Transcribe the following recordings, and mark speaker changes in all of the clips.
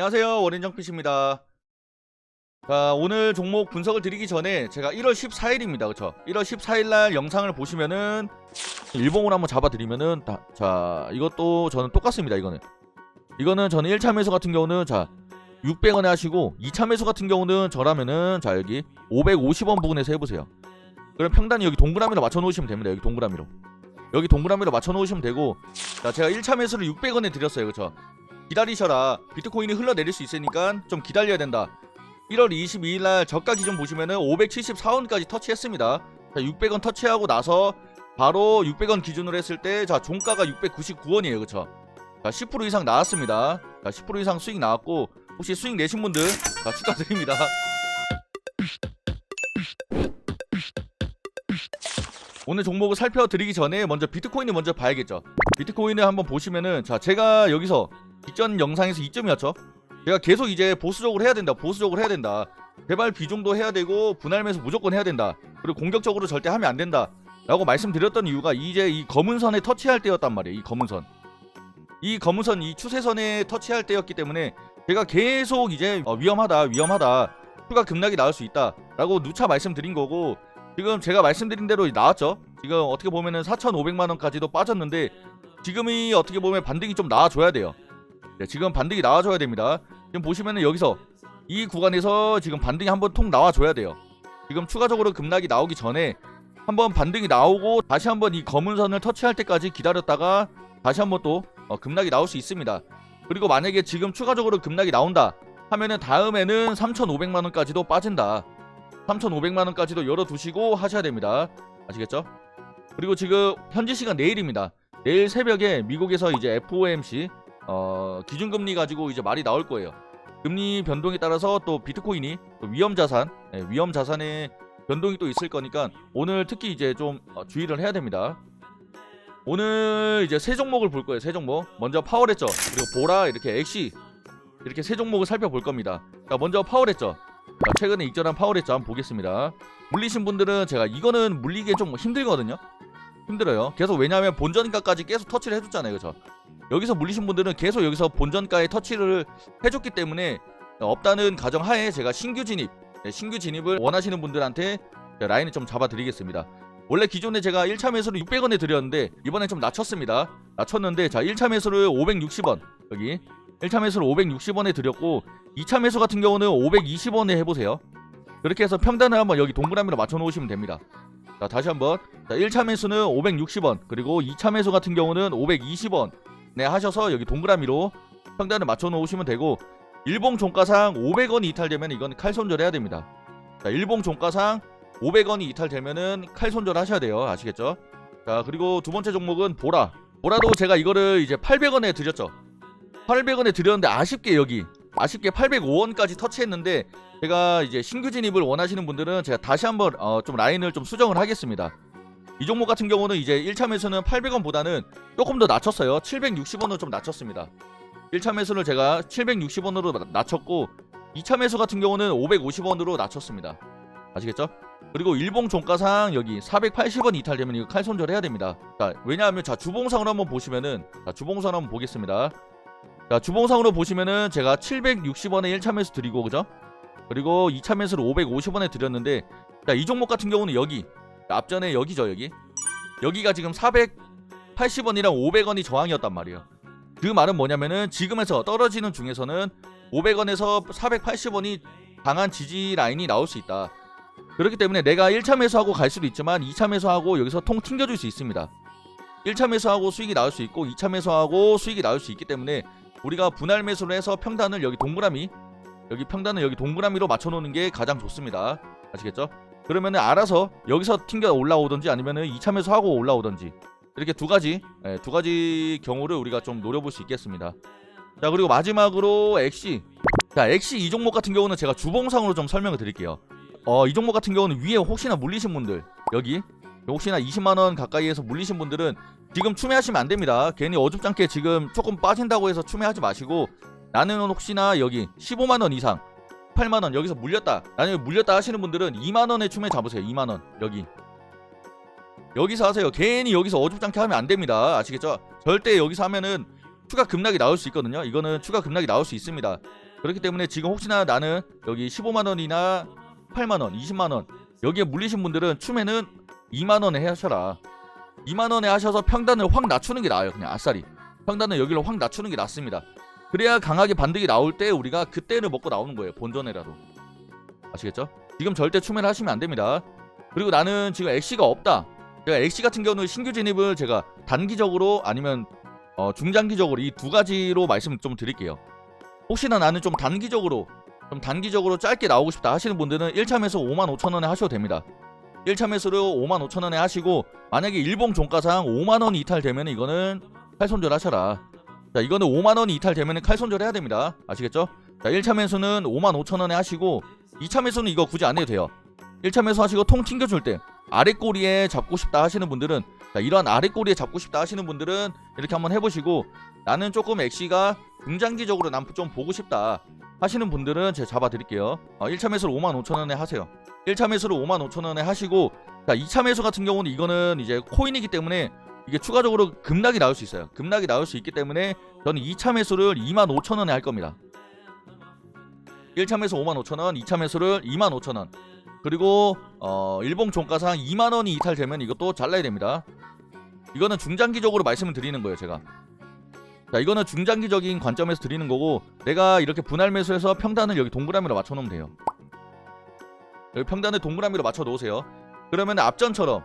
Speaker 1: 안녕하세요. 원인정피씨입니다. 자 오늘 종목 분석을 드리기 전에 제가 1월 14일입니다. 그쵸? 1월 14일날 영상을 보시면은 일봉으로 한번 잡아드리면은 다, 자 이것도 저는 똑같습니다 이거는. 이거는 저는 1차 매수 같은 경우는 자 600원에 하시고 2차 매수 같은 경우는 저라면은 자 여기 550원 부근에서 해보세요. 그럼 평단이 여기 동그라미로 맞춰 놓으시면 됩니다 여기 동그라미로. 여기 동그라미로 맞춰 놓으시면 되고 자 제가 1차 매수를 600원에 드렸어요 그쵸 기다리셔라. 비트코인이 흘러내릴 수 있으니까 좀 기다려야 된다. 1월 22일 날 저가 기준 보시면은 574원까지 터치했습니다. 자 600원 터치하고 나서 바로 600원 기준으로 했을 때 자 종가가 699원이에요. 그쵸? 자10% 이상 나왔습니다. 자 10% 이상 수익 나왔고 혹시 수익 내신 분들 자 축하드립니다. 오늘 종목을 살펴드리기 전에 먼저 비트코인을 먼저 봐야겠죠. 비트코인을 한번 보시면은 자 제가 여기서 직전 영상에서 이점이었죠. 제가 계속 이제 보수적으로 해야 된다 보수적으로 해야 된다. 개발 비중도 해야 되고 분할 매수 무조건 해야 된다. 그리고 공격적으로 절대 하면 안 된다. 라고 말씀드렸던 이유가 이제 이 검은 선에 터치할 때였단 말이에요 이 검은 선 이 검은 선 이 추세선에 터치할 때였기 때문에 제가 계속 이제 어, 위험하다 위험하다. 추가 급락이 나올 수 있다. 라고 누차 말씀드린 거고 지금 제가 말씀드린 대로 나왔죠. 지금 어떻게 보면은 4,500만 원까지도 빠졌는데 지금이 어떻게 보면 반등이 좀 나와줘야 돼요 네, 지금 반등이 나와줘야 됩니다. 지금 보시면은 여기서 이 구간에서 지금 반등이 한번 통 나와줘야 돼요. 지금 추가적으로 급락이 나오기 전에 한번 반등이 나오고 다시 한번 이 검은 선을 터치할 때까지 기다렸다가 다시 한번 또 어, 급락이 나올 수 있습니다. 그리고 만약에 지금 추가적으로 급락이 나온다 하면은 다음에는 3,500만 원까지도 빠진다. 3,500만 원까지도 열어두시고 하셔야 됩니다. 아시겠죠? 그리고 지금 현지 시간 내일입니다. 내일 새벽에 미국에서 이제 FOMC 어, 기준금리 가지고 이제 말이 나올 거예요. 금리 변동에 따라서 또 비트코인이 또 위험 자산, 예, 위험 자산의 변동이 또 있을 거니까 오늘 특히 이제 좀 어, 주의를 해야 됩니다. 오늘 이제 세 종목을 볼 거예요. 세 종목. 먼저 파월했죠. 그리고 보라 이렇게 엑시 이렇게 세 종목을 살펴볼 겁니다. 자, 먼저. 자, 최근에 익절한 파월했죠. 한번 보겠습니다. 물리신 분들은 제가 이거는 물리기 좀 힘들거든요. 힘들어요. 계속 왜냐하면 본전가까지 계속 터치를 해줬잖아요, 그죠? 여기서 물리신 분들은 계속 여기서 본전가에 터치를 해줬기 때문에 없다는 가정하에 제가 신규 진입, 네, 신규 진입을 원하시는 분들한테 라인을 좀 잡아드리겠습니다. 원래 기존에 제가 1차 매수를 600원에 드렸는데 이번엔 좀 낮췄습니다. 낮췄는데 자 1차 매수를 560원 여기 1차 매수를 560원에 드렸고 2차 매수 같은 경우는 520원에 해보세요. 그렇게 해서 평단을 한번 여기 동그라미로 맞춰 놓으시면 됩니다. 자 다시 한번 자 1차 매수는 560원 그리고 2차 매수 같은 경우는 520원 네 하셔서 여기 동그라미로 평단을 맞춰 놓으시면 되고 일봉 종가상 500원이 이탈되면 이건 칼 손절해야 됩니다. 자 일봉 종가상 500원이 이탈되면은 칼 손절 하셔야 돼요. 아시겠죠? 자 그리고 두 번째 종목은 보라. 보라도 제가 이거를 이제 800원에 드렸죠. 800원에 드렸는데 아쉽게 여기 아쉽게 805원까지 터치했는데 제가 이제 신규 진입을 원하시는 분들은 제가 다시 한번 어, 좀 라인을 좀 수정을 하겠습니다. 이 종목 같은 경우는 이제 1차 매수는 800원보다는 조금 더 낮췄어요. 760원으로 좀 낮췄습니다. 1차 매수를 제가 760원으로 낮췄고 2차 매수 같은 경우는 550원으로 낮췄습니다. 아시겠죠? 그리고 일봉 종가상 여기 480원 이탈되면 이거 칼 손절 해야 됩니다. 자, 왜냐하면 자 주봉상으로 한번 보시면은 자 주봉상 한번 보겠습니다. 자 주봉상으로 보시면은 제가 760원에 1차 매수 드리고 그죠? 그리고 2차 매수를 550원에 드렸는데 자 이 종목 같은 경우는 여기. 앞전에 여기죠 여기. 여기가 지금 480원이랑 500원이 저항이었단 말이에요. 그 말은 뭐냐면은 지금에서 떨어지는 중에서는 500원에서 480원이 강한 지지 라인이 나올 수 있다. 그렇기 때문에 내가 1차 매수하고 갈 수도 있지만 2차 매수하고 여기서 통 튕겨줄 수 있습니다. 1차 매수하고 수익이 나올 수 있고 2차 매수하고 수익이 나올 수 있기 때문에 우리가 분할 매수를 해서 평단을 여기 동그라미 여기 평단을 여기 동그라미로 맞춰놓는 게 가장 좋습니다 아시겠죠? 그러면은 알아서 여기서 튕겨 올라오든지 아니면은 2차 매수하고 올라오든지 이렇게 두 가지 예, 두 가지 경우를 우리가 좀 노려볼 수 있겠습니다. 자 그리고 마지막으로 엑시 자 엑시 이 종목 같은 경우는 제가 주봉상으로 좀 설명을 드릴게요. 어 이 종목 같은 경우는 위에 혹시나 물리신 분들 여기 혹시나 20만원 가까이에서 물리신 분들은 지금 추매하시면 안 됩니다. 괜히 어줍잖게 지금 조금 빠진다고 해서 추매하지 마시고 나는 혹시나 여기 15만원 이상 18만원 여기서 물렸다 나는 물렸다 하시는 분들은 2만원에 추매 잡으세요. 2만원 여기. 여기서 하세요. 괜히 여기서 어줍잖게 하면 안됩니다. 아시겠죠? 절대 여기서 하면은 추가 급락이 나올 수 있거든요. 이거는 추가 급락이 나올 수 있습니다. 그렇기 때문에 지금 혹시나 나는 여기 15만 원이나 8만 원, 20만 원 여기에 물리신 분들은 추매는 2만 원에 하셔라. 2만 원에 하셔서 평단을 확 낮추는 게 나아요. 그냥 아싸리. 평단을 여기로 확 낮추는 게 낫습니다. 그래야 강하게 반등이 나올 때 우리가 그때를 먹고 나오는 거예요. 본전에라도. 아시겠죠? 지금 절대 추매를 하시면 안 됩니다. 그리고 나는 지금 엑시가 없다. 제가 엑시 같은 경우는 신규 진입을 제가 단기적으로 아니면 어, 중장기적으로 이 두 가지로 말씀 좀 드릴게요. 혹시나 나는 좀 단기적으로 좀 단기적으로 짧게 나오고 싶다 하시는 분들은 1차 매수 5만 5천 원에 하셔도 됩니다. 1차 매수로 5만 5천 원에 하시고 만약에 일봉 종가상 5만 원이 이탈되면 이거는 칼손절 하셔라. 자 이거는 5만 원이 이탈되면 칼손절 해야 됩니다. 아시겠죠? 자 1차 매수는 5만 5천 원에 하시고 2차 매수는 이거 굳이 안 해도 돼요. 1차 매수 하시고 통 튕겨줄 때 아래 꼬리에 잡고 싶다 하시는 분들은 자, 이런 아래 꼬리에 잡고 싶다 하시는 분들은 이렇게 한번 해보시고 나는 조금 엑시가 중장기적으로 난 좀 보고 싶다 하시는 분들은 제가 잡아드릴게요. 어, 1차 매수를 5만 5천 원에 하세요. 1차 매수를 5만 5천 원에 하시고 자 2차 매수 같은 경우는 이거는 이제 코인이기 때문에 이게 추가적으로 급락이 나올 수 있어요. 급락이 나올 수 있기 때문에 저는 2차 매수를 2만 5천 원에 할 겁니다. 1차 매수 5만 5천 원, 2차 매수를 2만 5천 원. 그리고 어 일봉 종가상 2만 원이 이탈되면 이것도 잘라야 됩니다. 이거는 중장기적으로 말씀을 드리는 거예요, 제가. 자, 이거는 중장기적인 관점에서 드리는 거고 내가 이렇게 분할 매수해서 평단을 여기 동그라미로 맞춰 놓으면 돼요. 여기 평단을 동그라미로 맞춰 놓으세요. 그러면 앞전처럼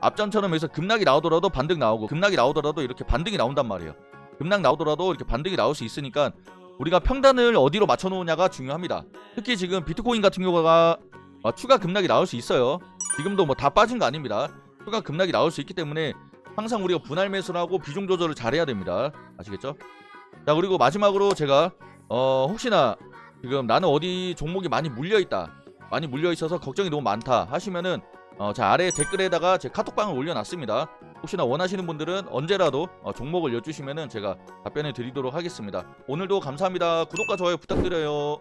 Speaker 1: 앞전처럼 여기서 급락이 나오더라도 반등 나오고 급락이 나오더라도 이렇게 반등이 나온단 말이에요. 급락 나오더라도 이렇게 반등이 나올 수 있으니까 우리가 평단을 어디로 맞춰 놓느냐가 중요합니다. 특히 지금 비트코인 같은 경우가 어, 추가 급락이 나올 수 있어요. 지금도 뭐 다 빠진 거 아닙니다. 추가 급락이 나올 수 있기 때문에 항상 우리가 분할 매수를 하고 비중 조절을 잘해야 됩니다. 아시겠죠? 자 그리고 마지막으로 제가 어 혹시나 지금 나는 어디 종목이 많이 물려 있다, 많이 물려 있어서 걱정이 너무 많다 하시면은 어, 자 아래 댓글에다가 제 카톡방을 올려놨습니다. 혹시나 원하시는 분들은 언제라도 어, 종목을 여쭈시면은 제가 답변을 드리도록 하겠습니다. 오늘도 감사합니다. 구독과 좋아요 부탁드려요.